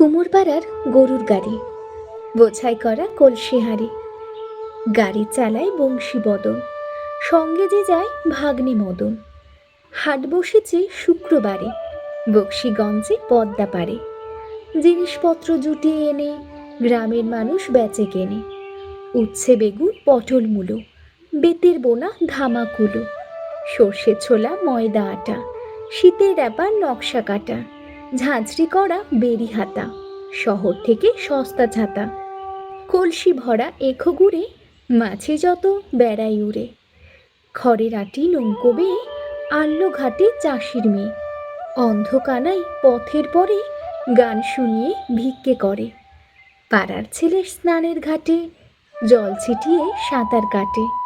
কুমোরপাড়ার গরুর গাড়ি। বোঝাই করা কলসি হাঁড়ি গাড়ি চালায় বংশী বদন। সঙ্গে যে যায় ভাগ্নে মদন। হাট বসেছে শুক্রবারে। বক্সিগঞ্জে পদ্মা পারে জিনিসপত্র জুটিয়ে এনে গ্রামের মানুষ বেচে কেনে। উচ্ছে বেগুন, পটল মূলো, বেতের বোনা ধামাকুলো সর্ষে ছোলা, ময়দা আটা, শীতের ব্যাপার, নকশা কাটা। ঝাঁঝরি করা বেরি হাতা, শহর থেকে সস্তা ছাতা, কলসি ভরা এখো গুড়ে মাছে যত বেড়াই উড়ে। খড়ের আটি নৌকো বেয়ে আল্লো ঘাটে চাষির মেয়ে অন্ধকানাই পথের পরে গান শুনিয়ে ভিক্ষে করে। পাড়ার ছেলে স্নানের ঘাটে, জল ছিটিয়ে সাঁতার কাটে।